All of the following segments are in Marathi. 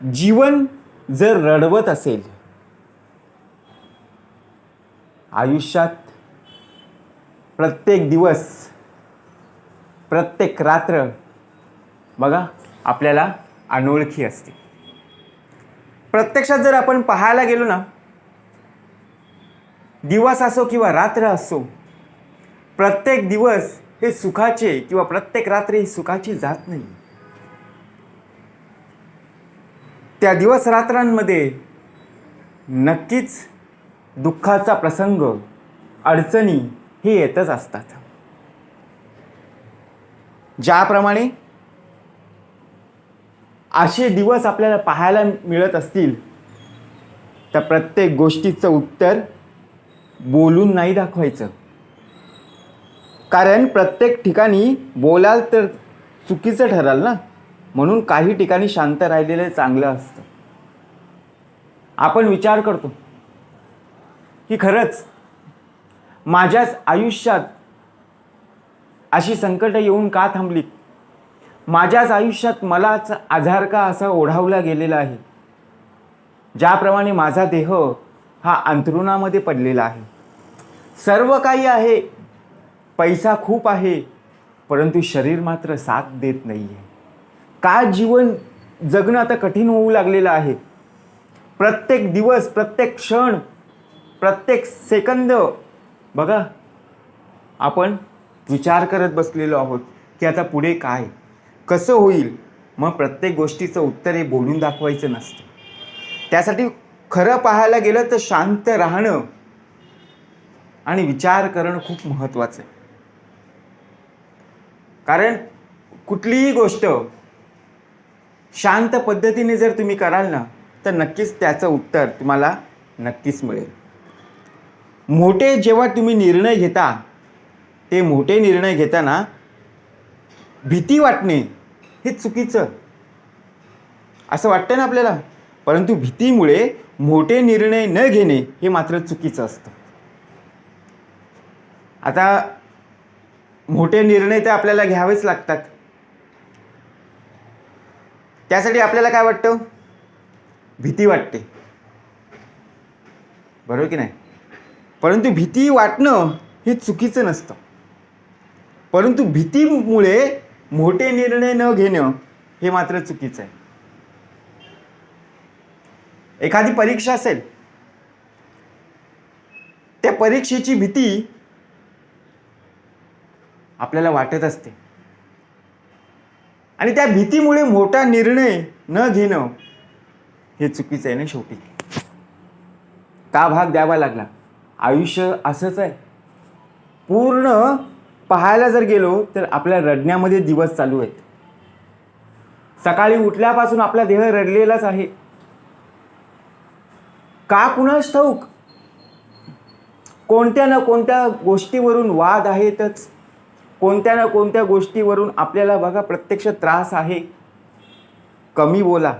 जीवन जर रडवत असेल आयुष्यात प्रत्येक दिवस प्रत्येक रात्र बघा आपल्याला अनोळखी असते. प्रत्यक्षात जर आपण पाहायला गेलो ना दिवस असो किंवा रात्र असो प्रत्येक दिवस हे सुखाचे किंवा प्रत्येक रात्र ही सुखाची जात नाही. त्या दिवस रात्रांमध्ये नक्कीच दुःखाचा प्रसंग अडचणी हे येतच असतात. ज्याप्रमाणे असे दिवस आपल्याला पाहायला मिळत असतील तर प्रत्येक गोष्टीचं उत्तर बोलून नाही दाखवायचं. कारण प्रत्येक ठिकाणी बोलाल तर चुकीचं ठराल ना? म्हणून काही ठिकाणी शांत राहिलेलं चांगलं असतं. आपण विचार करतो की खरंच माझ्याच आयुष्यात अशी संकटं येऊन का थांबलीत माझ्याच आयुष्यात मलाच आजार का असा ओढावला गेलेला आहे? ज्याप्रमाणे माझा देह हा अंथरुणामध्ये पडलेला आहे. सर्व काही आहे पैसा खूप आहे परंतु शरीर मात्र साथ देत नाही आहे का जीवन जगणं आता कठीण होऊ लागलेलं आहे? प्रत्येक दिवस प्रत्येक क्षण प्रत्येक सेकंद बघा आपण विचार करत बसलेलो आहोत की आता पुढे काय? कसं होईल? मग प्रत्येक गोष्टीचं उत्तर हे बोलून दाखवायचं नसतं. त्यासाठी खरं पाहायला गेलं तर शांत राहणं आणि विचार करणं खूप महत्त्वाचं आहे. कारण कुठलीही गोष्ट शांत पद्धतीने जर तुम्ही कराल ना तर नक्कीच त्याचं उत्तर तुम्हाला नक्कीच मिळेल. मोठे जेव्हा तुम्ही निर्णय घेता ते मोठे निर्णय घेताना भीती वाटणे हे चुकीचं. असं वाटतं ना आपल्याला? परंतु भीतीमुळे मोठे निर्णय न घेणे हे मात्र चुकीचं असतं. आता मोठे निर्णय तर आपल्याला घ्यावेच लागतात. त्यासाठी आपल्याला काय वाटतं? भीती वाटते. बरोबर की नाही? परंतु भीती वाटणं हे चुकीचं नसतं. परंतु भीतीमुळे मोठे निर्णय न घेणं हे मात्र चुकीचं आहे. एखादी परीक्षा असेल. त्या परीक्षेची भीती आपल्याला वाटत असते. आणि त्या भीतीमुळे मोठा निर्णय न घेणं हे चुकीचं आहे ना शेवटी. का भाग द्यावा लागला? आयुष्य असंच आहे. पूर्ण पाहायला जर गेलो तर आपल्या रडण्यामध्ये दिवस चालू आहेत. सकाळी उठल्यापासून आपला देह रडलेलाच आहे. का कुणास ठाऊक? कोणत्या ना कोणत्या गोष्टीवरून वाद आहेतच. कोणत्या ना कोणत्या गोष्टीवरून आपल्याला बघा प्रत्यक्ष त्रास आहे. कमी बोला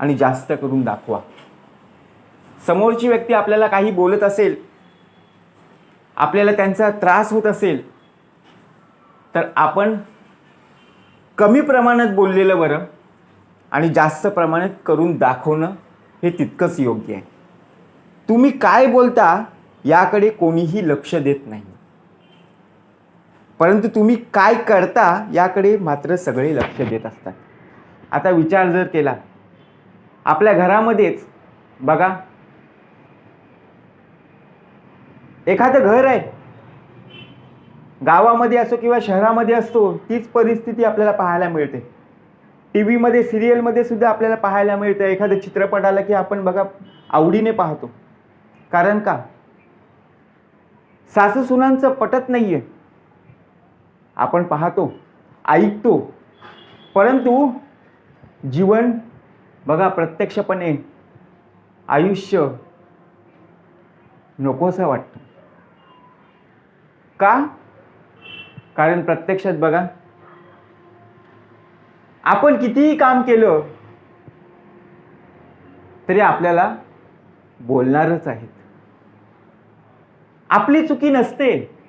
आणि जास्त करून दाखवा. समोरची व्यक्ती आपल्याला काही बोलत असेल आपल्याला त्यांचा त्रास होत असेल तर आपण कमी प्रमाणात बोललेलं बरं आणि जास्त प्रमाणात करून दाखवणं हे तितकंच योग्य आहे. तुम्ही काय बोलता याकडे कोणीही लक्ष देत नाही. परंतु तुम्ही काय करता याकडे मात्र सगळे लक्ष देत असतात. आता विचार जर केला आपल्या घरामध्येच बघा एखादं घर आहे. गावामध्ये असो किंवा शहरामध्ये असतो तीच परिस्थिती आपल्याला पाहायला मिळते. टी व्हीमध्ये सिरियलमध्ये सुद्धा आपल्याला पाहायला मिळतं. एखादं चित्रपटाला की आपण बघा आवडीने पाहतो. कारण का? सासू सुनांचं पटत नाही आहे आपण पाहतो ऐकतो. परंतु जीवन बघा प्रत्यक्षपणे आयुष्य नकोसं वाटतं. का? कारण प्रत्यक्षात बघा आपण कितीही काम केलं तरी आपल्याला बोलणारच आहेत. आपली चुकी नसते.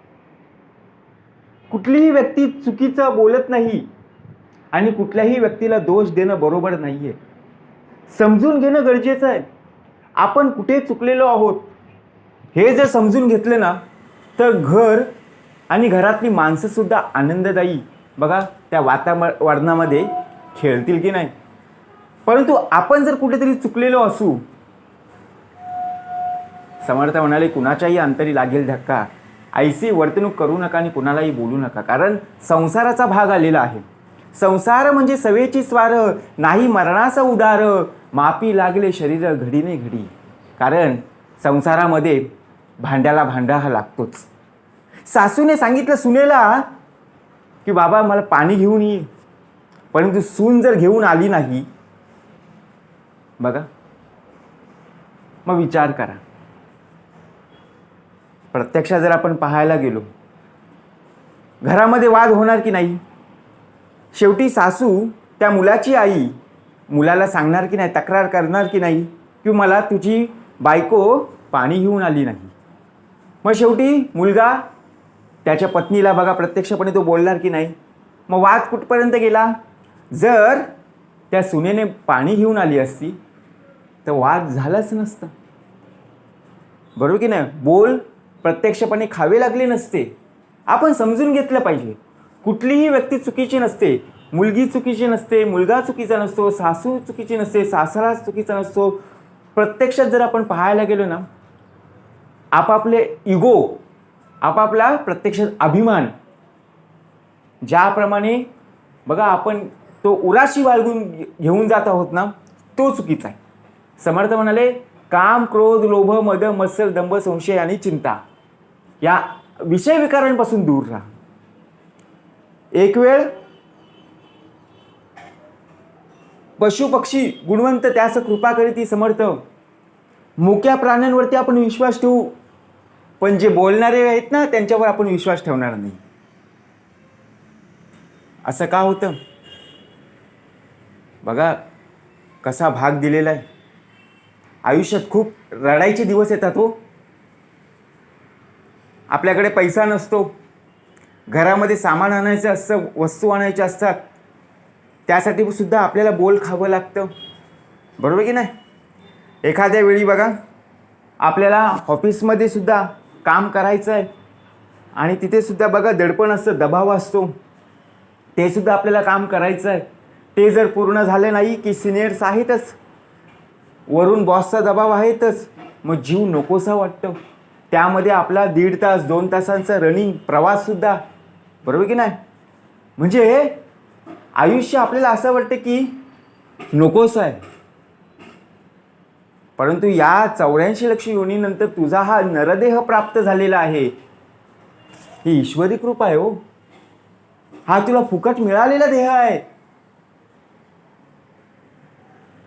कुठलीही व्यक्ती चुकीचं बोलत नाही आणि कुठल्याही व्यक्तीला दोष देणं बरोबर नाही आहे समजून घेणं गरजेचं आहे. आपण कुठे चुकलेलो आहोत हे जर समजून घेतलं ना तर घर आणि घरातली माणसंसुद्धा आनंददायी. बघा त्या वातावरणामध्ये खेळतील की नाही. परंतु आपण जर कुठेतरी चुकलेलो असू समर्थ म्हणाले कुणाच्याही अंतरी लागेल धक्का. ऐसी वर्तणूक करू नका आणि कुणालाही बोलू नका. कारण संसाराचा भाग आलेला आहे. संसार म्हणजे सवेची स्वार नाही मरणाचा उदार. मापी लागले शरीर घडीने घडी. कारण संसारामध्ये भांड्याला भांडा हा लागतोच. सासूने सांगितलं सुनेला की बाबा मला पाणी घेऊन ये. परंतु सून जर घेऊन आली नाही बघा. मग विचार करा. प्रत्यक्षात जर आपण पाहायला गेलो घरामध्ये वाद होणार की नाही? शेवटी सासू त्या मुलाची आई मुलाला सांगणार की नाही तक्रार करणार की नाही की मला तुझी बायको पाणी घेऊन आली नाही? मग शेवटी मुलगा त्याच्या पत्नीला बघा प्रत्यक्षपणे तो बोलणार की नाही? मग वाद कुठपर्यंत गेला? जर त्या सुनेने पाणी घेऊन आली असती तर वाद झालाच नसतं. बरोबर की नाही? बोल प्रत्यक्षपणे खावे लागले नसते. आपण समजून घेतलं पाहिजे. कुठलीही व्यक्ती चुकीची नसते. मुलगी चुकीची नसते मुलगा चुकीचा नसतो सासू चुकीची नसते सासरा चुकीचा नसतो. प्रत्यक्षात जर आपण पाहायला गेलो ना आपापले इगो आपापला प्रत्यक्षात अभिमान ज्याप्रमाणे बघा आपण तो उराशी बाळगून घेऊन जात आहोत ना तो चुकीचा आहे. समर्थ म्हणाले काम क्रोध लोभ मद मत्सर दंभ संशय आणि चिंता. या विषय विकारांपासून दूर राहा. एक वेळ पशु पक्षी गुणवंत त्यास कृपा करीती समर्थ. मुक्या प्राण्यांवरती आपण विश्वास ठेवू. पण जे बोलणारे आहेत ना त्यांच्यावर आपण विश्वास ठेवणार नाही. असं का होतं? बघा कसा भाग दिलेला आहे. आयुष्यात खूप रडायचे दिवस येतात हो. आपल्याकडे पैसा नसतो. घरामध्ये सामान आणायचं असतं वस्तू आणायच्या असतात. त्यासाठी सुद्धा आपल्याला बोल खावं लागतं. बरोबर की नाही? एखाद्या वेळी बघा आपल्याला ऑफिसमध्ये सुद्धा काम करायचं आहे. आणि तिथे सुद्धा बघा दडपण असतं दबाव असतो. ते सुद्धा आपल्याला काम करायचं आहे. ते जर पूर्ण झाले नाही की सिनियर्स आहेतच. वरून बॉसचा दबाव आहेतच. मग जीव नकोसा वाटतं. त्यामध्ये आपला दीड तास दोन तासांचा रनिंग प्रवाससुद्धा बरोबर की नाही? म्हणजे आयुष्य आपल्याला असं वाटतं की नकोस आहे परंतु या चौऱ्याऐंशी लक्ष योनीनंतर तुझा हा नरदेह प्राप्त झालेला आहे. ही ईश्वरी कृपा आहे हो. हा तुला फुकट मिळालेला देह आहे.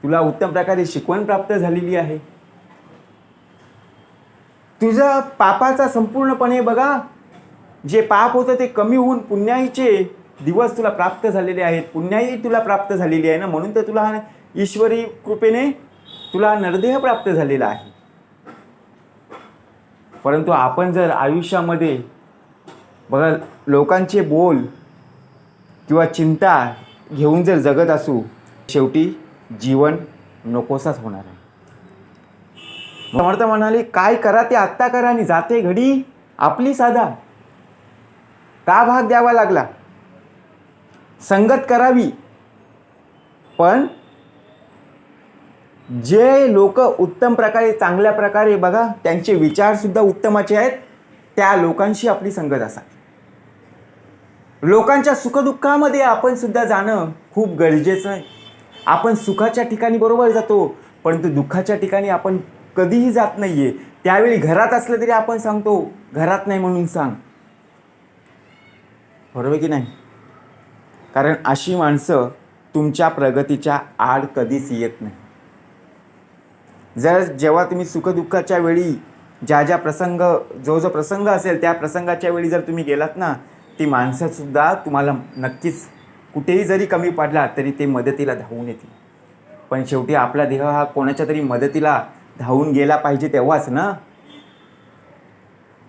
तुला उत्तम प्रकारे शिकवण प्राप्त झालेली आहे. तुझा पापाचा संपूर्णपणे बघा. जे पाप होतं ते कमी होऊन पुण्याईचे दिवस तुला प्राप्त झालेले आहेत. पुण्याई तुला प्राप्त झालेली आहे ना? म्हणून तर तुला हा ईश्वरी कृपेने तुला नरदेह प्राप्त झालेला आहे. परंतु आपण जर आयुष्यामध्ये बघा लोकांचे बोल किंवा चिंता घेऊन जर जगत असू शेवटी जीवन नकोसाच होणार आहे. समर्थ म्हणाले काय करा ते आत्ता करा आणि जाते घडी. आपली साधा. का भाग द्यावा लागला? संगत करावी. पण जे लोक उत्तम प्रकारे चांगल्या प्रकारे बघा त्यांचे विचारसुद्धा उत्तमाचे आहेत त्या लोकांशी आपली संगत असावी. लोकांच्या सुखदुःखामध्ये आपण सुद्धा जाणं खूप गरजेचं आहे. आपण सुखाच्या ठिकाणी बरोबर जातो परंतु दुःखाच्या ठिकाणी आपण कधीही जात नाही आहे त्यावेळी घरात असलं तरी आपण सांगतो घरात नाही म्हणून सांग. बरोबर की नाही? कारण अशी माणसं तुमच्या प्रगतीच्या आड कधीच येत नाही. जर जेव्हा तुम्ही सुखदुःखाच्या वेळी ज्या ज्या प्रसंग जो जो प्रसंग असेल त्या प्रसंगाच्या वेळी जर तुम्ही गेलात ना ती माणसंसुद्धा तुम्हाला नक्कीच कुठेही जरी कमी पडला तरी ते मदतीला धावून येतील. पण शेवटी आपला देह हा कोणाच्या तरी मदतीला धावून गेला पाहिजे तेव्हाच ना?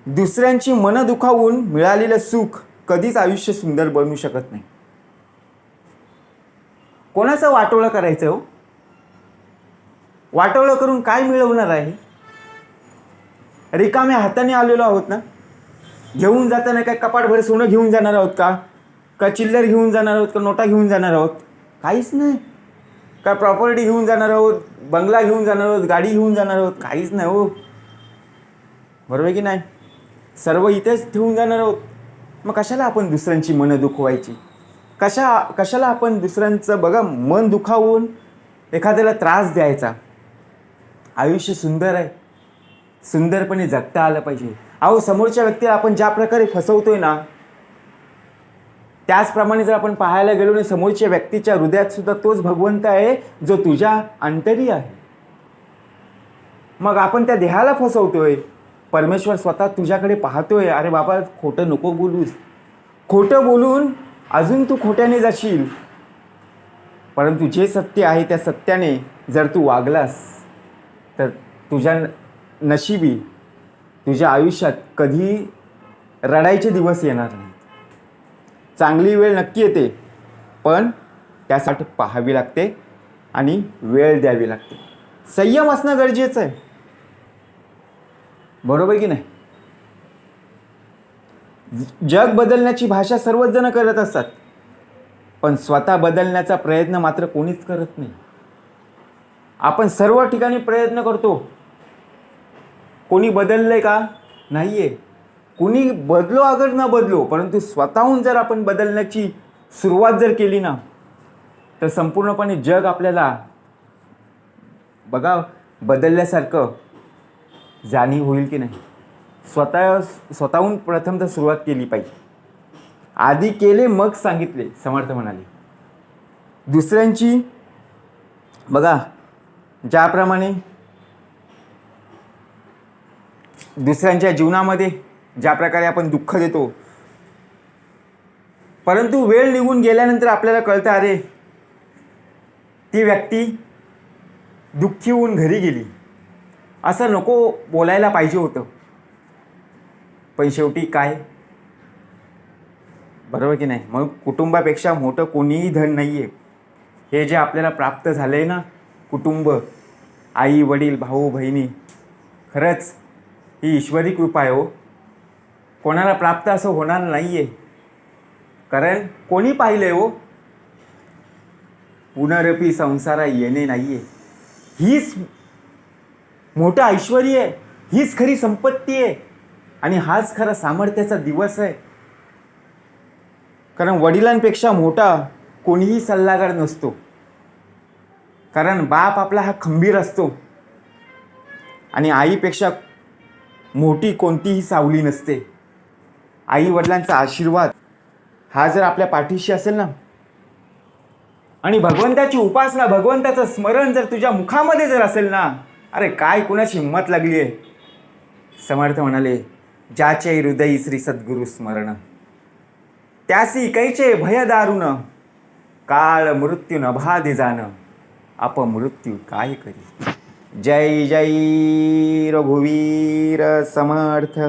दुसऱ्यांची मनं दुखावून मिळालेलं सुख कधीच आयुष्य सुंदर बनवू शकत नाही. कोणाचं वाटोळं करायचं हो? वाटोळं करून काय मिळवणार आहे? रिकाम्या हाताने आलेलो आहोत ना? घेऊन जाताना काय कपाटभर सोनं घेऊन जाणार आहोत का? का चिल्लर घेऊन जाणार आहोत? का नोटा घेऊन जाणार आहोत? काहीच नाही. का प्रॉपर्टी घेऊन जाणार आहोत? बंगला घेऊन जाणार आहोत गाडी घेऊन जाणार आहोत काहीच नाही हो. बरोबर आहे की नाही? सर्व इथेच ठेवून जाणार आहोत. मग कशाला आपण दुसऱ्यांची मनं दुखवायची? कशा कशाला आपण दुसऱ्यांचं बघा मन दुखावून एखाद्याला त्रास द्यायचा? आयुष्य सुंदर आहे. सुंदरपणे जगता आलं पाहिजे. अहो समोरच्या व्यक्तीला आपण ज्या प्रकारे फसवतोय ना त्याचप्रमाणे जर आपण पाहायला गेलो ना समोरच्या व्यक्तीच्या हृदयात सुद्धा तोच भगवंत आहे जो तुझ्या अंतरी आहे. मग आपण त्या देहाला फसवतोय. परमेश्वर स्वतः तुझ्याकडे पाहतोय. अरे बाबा खोटं नको बोलूस. खोटं बोलून अजून तू खोट्याने जाशील. परंतु जे सत्य आहे त्या सत्याने जर तू वागलास तर तुझ्या न- नशिबी तुझ्या आयुष्यात कधी रडायचे दिवस येणार नाही. चांगली वेळ नक्की येते. पण त्यासाठी पाहावी लागते आणि वेळ द्यावी लागते. संयम असणं गरजेचं आहे. बरोबर की नाही? जग बदलण्याची भाषा सर्वच जण करत असतात. पण स्वतः बदलण्याचा प्रयत्न मात्र कोणीच करत नाही. आपण सर्व ठिकाणी प्रयत्न करतो. कोणी बदललंय का? नाहीये. कुणी बदलो अगर न बदलो परंतु स्वतःहून जर आपण बदलण्याची सुरुवात जर केली ना तर संपूर्णपणे जग आपल्याला बघा बदलल्यासारखं जाणीव होईल की नाही. स्वतः स्वतःहून प्रथमतः सुरुवात केली पाहिजे. आधी केले मग सांगितले समर्थ म्हणाले. दुसऱ्यांची बघा ज्याप्रमाणे दुसऱ्यांच्या जीवनामध्ये ज्या प्रकारे आपण दुःख देतो. परंतु वेळ निघून गेल्यानंतर आपल्याला कळतं अरे ती व्यक्ती दुःखी होऊन घरी गेली. असं नको बोलायला पाहिजे होतं. पण शेवटी काय? बरोबर की नाही? मग कुटुंबापेक्षा मोठं कोणीही धन नाही आहे हे जे आपल्याला प्राप्त झालं आहे ना कुटुंब आई वडील भाऊ बहिणी खरंच ही ईश्वरी कृपा आहे हो. कोणाला प्राप्त असं होणार नाही आहे कारण कोणी पाहिलं आहे हो? पुनरपी संसारा येणे नाही आहे हीच मोठं ऐश्वर आहे. हीच खरी संपत्ती आहे. आणि हाच खरा सामर्थ्याचा दिवस आहे. कारण वडिलांपेक्षा मोठा कोणीही सल्लागार नसतो. कारण बाप आपला हा खंबीर असतो. आणि आईपेक्षा मोठी कोणतीही सावली नसते. आई वडिलांचा आशीर्वाद हा जर आपल्या पाठीशी असेल ना आणि भगवंताची उपासना भगवंताचं स्मरण जर तुझ्या मुखामध्ये जर असेल ना अरे काय कुणाची हिंमत लागली आहे समर्थ म्हणाले ज्याचे हृदयी श्री सद्गुरु स्मरण. त्यासी कैचे भयदारुण काळ मृत्यू नभादे जाण. अपमृत्यू काय करी? जय जय रघुवीर समर्थ.